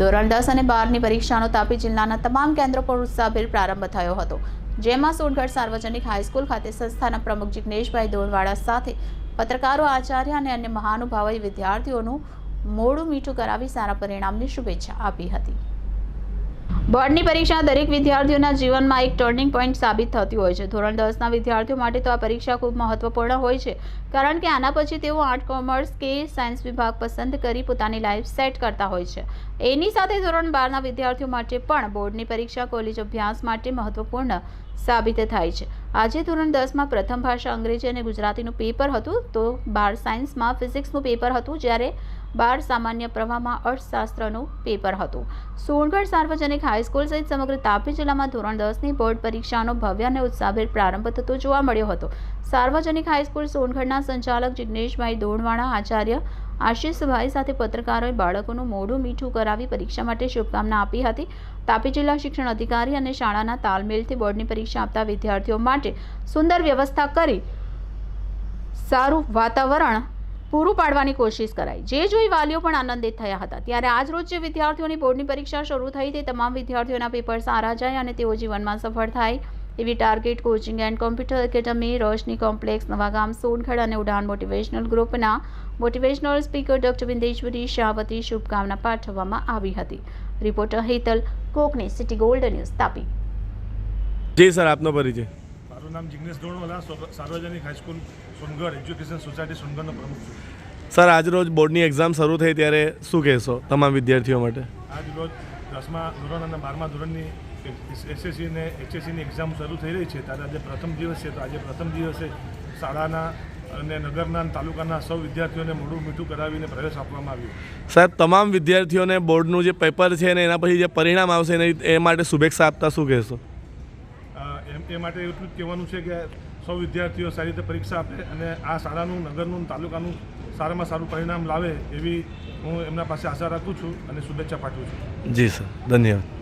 ધોરણ દસ અને બારની પરીક્ષાનો તાપી જિલ્લાના તમામ કેન્દ્રો પર ઉત્સાહભેર પ્રારંભ થયો હતો. જેમાં સોનગઢ સાર્વજનિક હાઈસ્કૂલ ખાતે સંસ્થાના પ્રમુખ જિજ્ઞેશભાઈ દોરવાડા સાથે પત્રકારો, આચાર્ય અને અન્ય મહાનુભાવોએ વિદ્યાર્થીઓનું મોડું મીઠું કરાવી સારા પરિણામની શુભેચ્છા આપી હતી. બોર્ડની પરીક્ષા દરેક વિદ્યાર્થીઓના જીવનમાં એક ટર્નિંગ પોઈન્ટ સાબિત થતી હોય છે. ધોરણ દસના વિદ્યાર્થીઓ માટે તો આ પરીક્ષા ખૂબ મહત્વપૂર્ણ હોય છે, કારણ કે આના પછી તેઓ આર્ટ, કોમર્સ કે સાયન્સ વિભાગ પસંદ કરી પોતાની લાઈફ સેટ કરતા હોય છે. એની સાથે ધોરણ બારના વિદ્યાર્થીઓ માટે પણ બોર્ડની પરીક્ષા, કોલેજ અભ્યાસ માટે મહત્વપૂર્ણ સાબિત થાય છે. આજે ધોરણ દસમાં પ્રથમ ભાષા અંગ્રેજી અને ગુજરાતીનું પેપર હતું, તો બાર સાયન્સમાં ફિઝિક્સનું પેપર હતું, જ્યારે બાર સામાન્ય પ્રવાહમાં અર્થશાસ્ત્રનું પેપર હતું. સોનગઢ સાર્વજનિક હાઈસ્કૂલ સહિત સમગ્ર તાપી જિલ્લામાં ધોરણ દસની બોર્ડ પરીક્ષાનો ભવ્ય અને ઉત્સાહભેર પ્રારંભ થતો જોવા મળ્યો હતો. સાર્વજનિક હાઈસ્કૂલ સોનગઢના સંચાલક જિગ્નેશભાઈ દોણવાણા આચાર્ય આશિષભાઈ સાથે પત્રકારોએ બાળકોનું મોઢું મીઠું કરાવી પરીક્ષા માટે શુભકામના આપી હતી. તાપી જિલ્લા શિક્ષણ અધિકારી અને શાળાના તાલમેલથી બોર્ડની પરીક્ષા આપતા વિદ્યાર્થીઓ માટે સુંદર વ્યવસ્થા કરી સારું વાતાવરણ પૂરું પાડવાની કોશિશ કરાઈ. જે જોઈ વાલીઓ પણ આનંદિત થયા હતા. ત્યારે આજ રોજ જે વિદ્યાર્થીઓની બોર્ડની પરીક્ષા શરૂ થઈ તે તમામ વિદ્યાર્થીઓના પેપર સારા જાય અને તેઓ જીવનમાં સફળ થાય. એવી target coaching and computer academy, Roshni complex, Navagam Songadh અને ઉડાન મોટિવેશનલ ગ્રુપના motivational speaker doctor Bindeshwari Shahvati શુભકામના પાઠવવામાં આવી હતી. રિપોર્ટર હેતલ, કોકની સિટી ગોલ્ડ ન્યૂઝ તાપી. જી સર, આપનો પરિચય. મારું નામ જિગ્નેશ સો- સાર્વજનિક high school Songadh education society સોનગઢનો પ્રમુખ છું. સર આજરોજ બોર્ડની એક્ઝામ શરૂ થઈ ત્યારે શું કહેશો તમામ વિદ્યાર્થીઓ માટે? આજરોજ દસમા ધોરણ અને બારમા ધોરણની એસએસસી અને એચએસસીની એક્ઝામ શરૂ થઈ રહી છે. ત્યારે આજે પ્રથમ દિવસ છે. તો આજે પ્રથમ દિવસે શાળાના અને નગરના તાલુકાના સૌ વિદ્યાર્થીઓને મોઢું મીઠું કરાવીને પ્રવેશ આપવામાં આવ્યો. સાહેબ તમામ વિદ્યાર્થીઓને બોર્ડનું જે પેપર છે ને એના પછી જે પરિણામ આવશે ને એ માટે શુભેચ્છા આપતા શું કહેશો? એમ એ માટે એટલું જ કહેવાનું છે કે સૌ વિદ્યાર્થીઓ સારી રીતે પરીક્ષા આપે અને આ શાળાનું, નગરનું, તાલુકાનું સારામાં સારું પરિણામ લાવે એવી હું એમના પાસે આશા રાખું છું અને શુભેચ્છા પાઠવું છું. જી સર, ધન્યવાદ.